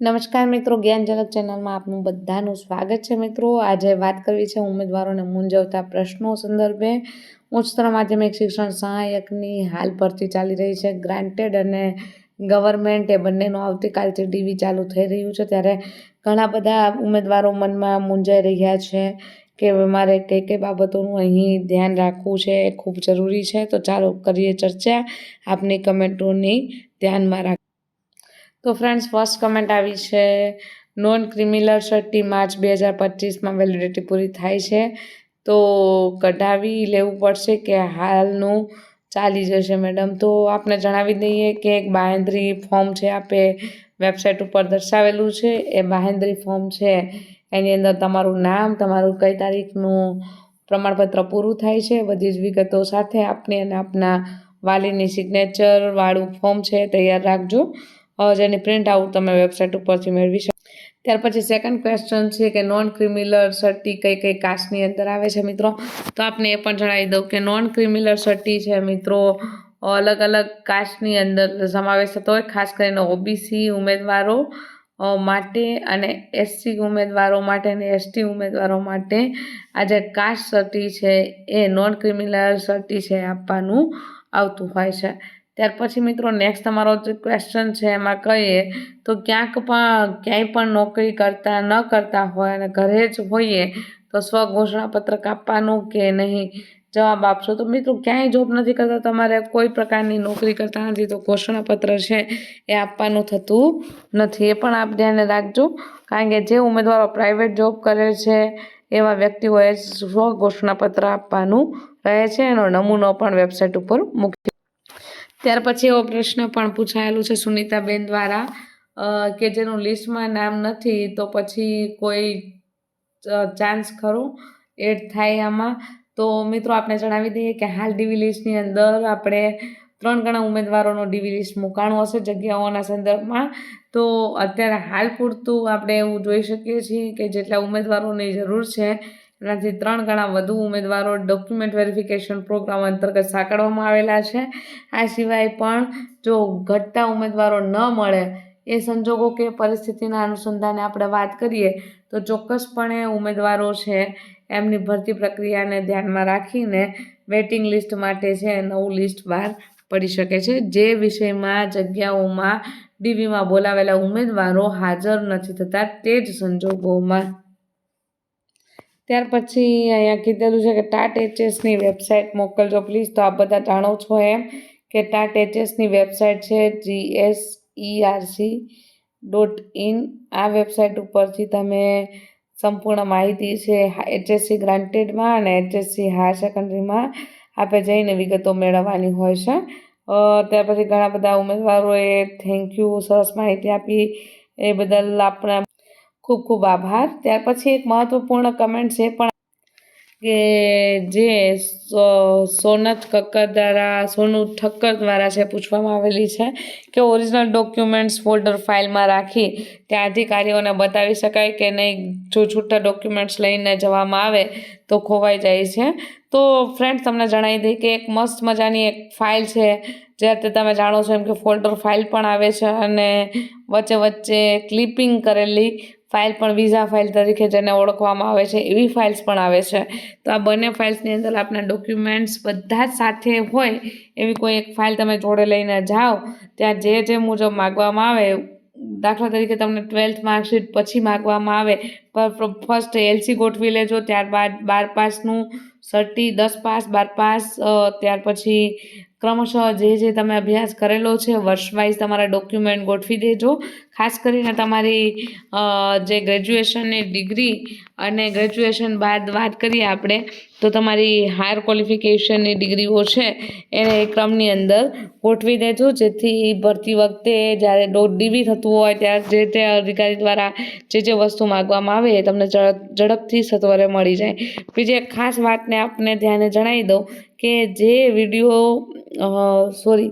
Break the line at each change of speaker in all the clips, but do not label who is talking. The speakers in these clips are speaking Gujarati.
નમસ્કાર મિત્રો, જ્ઞાન ઝલક ચેનલમાં આપનું બધાનું સ્વાગત છે મિત્રો. આજે વાત કરવી છે ઉમેદવારોને મૂંઝવતા પ્રશ્નો સંદર્ભે. ઉચ્ચતર માધ્યમિક શિક્ષણ સહાયકની હાલ ભરતી ચાલી રહી છે. ગ્રાન્ટેડ અને ગવર્મેન્ટ એ બંનેનું આવતીકાલથી ડીવી ચાલુ થઈ રહ્યું છે. ત્યારે ઘણા બધા ઉમેદવારો મનમાં મૂંઝાઈ રહ્યા છે કે મારે કઈ કઈ બાબતોનું અહીં ધ્યાન રાખવું છે એ ખૂબ જરૂરી છે. તો ચાલો કરીએ ચર્ચા. આપની કમેન્ટોની ધ્યાનમાં રાખ તો ફ્રેન્ડ્સ ફર્સ્ટ કમેન્ટ આવી છે નોન ક્રિમિનલ સટ્ટી માર્ચ બે હજાર પચીસમાં વેલિડિટી પૂરી થાય છે. તો કઢાવી લેવું પડશે કે હાલનું ચાલી જશે મેડમ તો આપને જણાવી દઈએ કે એક બાહેન્દ્રી ફોર્મ છે, આપે વેબસાઇટ ઉપર દર્શાવેલું છે. એ બાહેન્દ્રી ફોર્મ છે. એની અંદર તમારું નામ, તમારું કઈ તારીખનું પ્રમાણપત્ર પૂરું થાય છે, બધી જ વિગતો સાથે આપની અને આપના વાલીની સિગ્નેચરવાળું ફોર્મ છે, તૈયાર રાખજો. જેની પ્રિન્ટ આઉટ તમે વેબસાઇટ ઉપરથી મેળવી શકો. ત્યાર પછી સેકન્ડ ક્વેશ્ચન છે કે નોન ક્રિમિલર સર્ટી કઈ કઈ કાસ્ટની અંદર આવે છે મિત્રો? તો આપને એ પણ જણાવી દઉં કે નોન ક્રિમિલર સર્ટી છે મિત્રો, અલગ અલગ કાસ્ટની અંદર સમાવેશ થતો હોય. ખાસ કરીને ઓબીસી ઉમેદવારો માટે અને એસસી ઉમેદવારો માટે અને એસટી ઉમેદવારો માટે આ જે કાસ્ટ સર્ટી છે એ નોન ક્રિમિનલ સર્ટી છે આપવાનું આવતું હોય છે. ત્યાર પછી મિત્રો નેક્સ્ટ તમારો જે ક્વેશ્ચન છે એમાં કહીએ, તો ક્યાંક પણ, ક્યાંય પણ નોકરી કરતા, ન કરતા હોય અને ઘરે જ હોઈએ, તો સ્વ ઘોષણાપત્રક આપવાનું કે નહીં? જવાબ આપશો. તો મિત્રો ક્યાંય જોબ નથી કરતા, તમારે કોઈ પ્રકારની નોકરી કરતા નથી, તો ઘોષણાપત્ર છે એ આપવાનું થતું નથી. એ પણ આપ ધ્યાને રાખજો, કારણ કે જે ઉમેદવારો પ્રાઇવેટ જોબ કરે છે, એવા વ્યક્તિઓએ સ્વ ઘોષણાપત્ર આપવાનું રહે છે. એનો નમૂનો પણ વેબસાઇટ ઉપર મૂકી ત્યાર પછી એવો પ્રશ્ન પણ પૂછાયેલું છે સુનિતાબેન દ્વારા કે જેનું લિસ્ટમાં નામ નથી તો પછી કોઈ ચાન્સ ખરો એડ થાય આમાં? તો મિત્રો આપણે જણાવી દઈએ કે હાલ ડીવી અંદર આપણે ત્રણ ગણા ઉમેદવારોનો ડીવી લિસ્ટ મુકાણું હશે જગ્યાઓના સંદર્ભમાં. તો અત્યારે હાલ પૂરતું આપણે એવું જોઈ શકીએ છીએ કે જેટલા ઉમેદવારોની જરૂર છે એનાથી ત્રણ ગણા વધુ ઉમેદવારો ડોક્યુમેન્ટ વેરિફિકેશન પ્રોગ્રામ અંતર્ગત સાંકળવામાં આવેલા છે. આ સિવાય પણ જો ઘટતા ઉમેદવારો ન મળે એ સંજોગો કે પરિસ્થિતિના અનુસંધાને આપણે વાત કરીએ તો ચોક્કસપણે ઉમેદવારો છે એમની ભરતી પ્રક્રિયાને ધ્યાનમાં રાખીને વેટિંગ લિસ્ટ માટે છે, નવું લિસ્ટ બહાર પડી શકે છે. જે વિષયમાં, જગ્યાઓમાં ડીવીમાં બોલાવેલા ઉમેદવારો હાજર નથી થતા તે જ સંજોગોમાં ત્યાર પછી અહીંયા કીધેલું છે કે ટાટ એચએસની વેબસાઇટ મોકલજો. પ્લીઝ તો આપ બધા જાણો છો એમ કે ટાટ એચએસની વેબસાઇટ છે જીએસઈઆરસી ડોટ ઇન આ વેબસાઇટ ઉપરથી તમે સંપૂર્ણ માહિતી છે એચએસસી ગ્રાન્ટેડમાં અને એચએસસી હાયર સેકન્ડરીમાં આપે જઈને વિગતો મેળવવાની હોય છે. ત્યાર પછી ઘણા બધા ઉમેદવારોએ થેન્ક યુ સરસ માહિતી આપી. એ બદલ આપણા ખૂબ ખૂબ આભાર. ત્યાર પછી એક મહત્ત્વપૂર્ણ કમેન્ટ છે પણ કે જે સોનત કક્કર દ્વારા, સોનુ ઠક્કર દ્વારા છે પૂછવામાં આવેલી છે કે ઓરિજિનલ ડોક્યુમેન્ટ્સ ફોલ્ડર ફાઇલમાં રાખી ત્યાં અધિકારીઓને બતાવી શકાય કે નહીં? જો છૂટા ડોક્યુમેન્ટ્સ લઈને જવામાં આવે તો ખોવાઈ જાય છે. તો ફ્રેન્ડ તમને જણાવી દઈએ કે એક મસ્ત મજાની એક ફાઇલ છે. જે તમે જાણો છો એમ કે ફોલ્ડર ફાઇલ પણ આવે છે અને વચ્ચે વચ્ચે ક્લિપિંગ કરેલી ફાઇલ પણ વિઝા ફાઇલ તરીકે જેને ઓળખવામાં આવે છે, એવી ફાઇલ્સ પણ આવે છે. તો આ બંને ફાઇલ્સની અંદર આપણા ડોક્યુમેન્ટ્સ બધા જ સાથે હોય એવી કોઈ એક ફાઇલ તમે જોડે લઈને જાઓ, ત્યાં જે જે મુજબ માગવામાં આવે, દાખલા તરીકે તમને ટ્વેલ્થ માર્કશીટ પછી માગવામાં આવે, પર ફર્સ્ટ એલસી ગોઠવી લેજો, ત્યારબાદ બાર પાસનું, સર્ટી દસ પાસ, બાર પાસ ત્યાર પછી ક્રમશઃ જે જે તમે અભ્યાસ કરેલો છે વર્ષ વાઇઝ તમારા ડોક્યુમેન્ટ ગોઠવી દેજો. ખાસ કરીને તમારી જે ગ્રેજ્યુએશનની ડિગ્રી અને ગ્રેજ્યુએશન બાદ વાત કરીએ આપણે, તો તમારી હાયર ક્વોલિફિકેશનની ડિગ્રીઓ છે, એને એ ક્રમની અંદર ગોઠવી દેજો. જેથી ભરતી વખતે જ્યારે ડોટ ડીવી થતું હોય, ત્યારે જે તે અધિકારી દ્વારા જે જે વસ્તુ માગવામાં આવે, એ તમને ઝડપથી સત્વરે મળી જાય. બીજી એક ખાસ વાતને આપને ધ્યાને જણાવી દઉં કે જે વીડિયો સોરી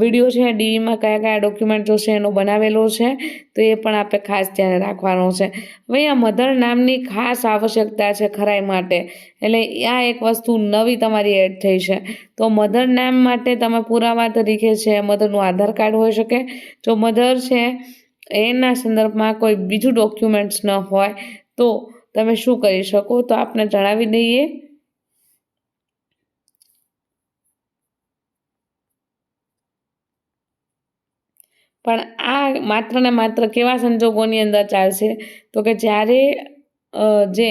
વીડિયો છે, ડીવીમાં કયા કયા ડોક્યુમેન્ટ જોશે, એનો બનાવેલો છે, તો એ પણ આપણે ખાસ ધ્યાન રાખવાનો છે. હવે આ મધર નામની ખાસ આવશ્યકતા છે ખરાઈ માટે, એટલે આ એક વસ્તુ નવી તમારી એડ થઈ છે. તો મધર નામ માટે તમે પુરાવા તરીકે છે મધરનું આધાર કાર્ડ હોઈ શકે. જો મધર છે, એના સંદર્ભમાં કોઈ બીજું ડોક્યુમેન્ટ્સ ન હોય, તો તમે શું કરી શકો? તો આપને જણાવી દઈએ. પણ આ માત્ર ને માત્ર કેવા સંજોગોની અંદર ચાલશે? તો કે જ્યારે જે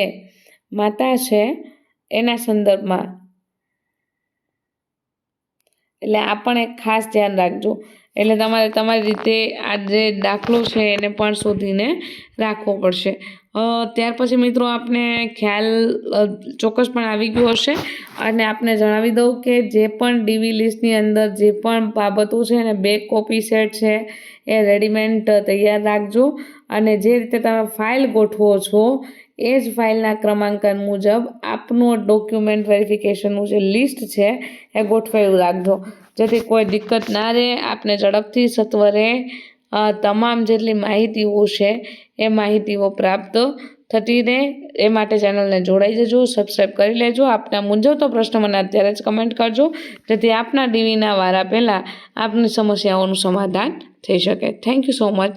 માતા છે, એના સંદર્ભમાં. એટલે આ પણ એક ખાસ ધ્યાન રાખજો. એટલે તમારે તમારી રીતે આ જે દાખલો છે એને પણ શોધીને રાખવો પડશે. ત્યાર પછી મિત્રો આપને ખ્યાલ ચોક્કસ પણ આવી ગયો હશે. અને આપને જણાવી દઉં કે જે પણ ડીવી લિસ્ટની અંદર જે પણ બાબતો છે એને બે કોપી સેટ છે, એ રેડીમેડ તૈયાર રાખજો. અને જે રીતે તમે ફાઇલ ગોઠવો છો એ જ ફાઇલના ક્રમાંકન મુજબ આપનું ડોક્યુમેન્ટ વેરિફિકેશનનું જે લિસ્ટ છે, એ ગોઠવાયું રાખજો. જેથી કોઈ દિક્કત ના રહે, આપને ઝડપથી સત્વરે તમામ જેટલી માહિતીઓ છે, એ માહિતીઓ પ્રાપ્ત થતી રહે. એ માટે ચેનલને જોડાઈ જજો સબસ્ક્રાઈબ કરી લેજો. આપના મૂંઝવતો પ્રશ્ન મને અત્યારે જ કમેન્ટ કરજો. જેથી આપના ડીવીના વારા પહેલાં આપની સમસ્યાઓનું સમાધાન થઈ શકે. Thank you so much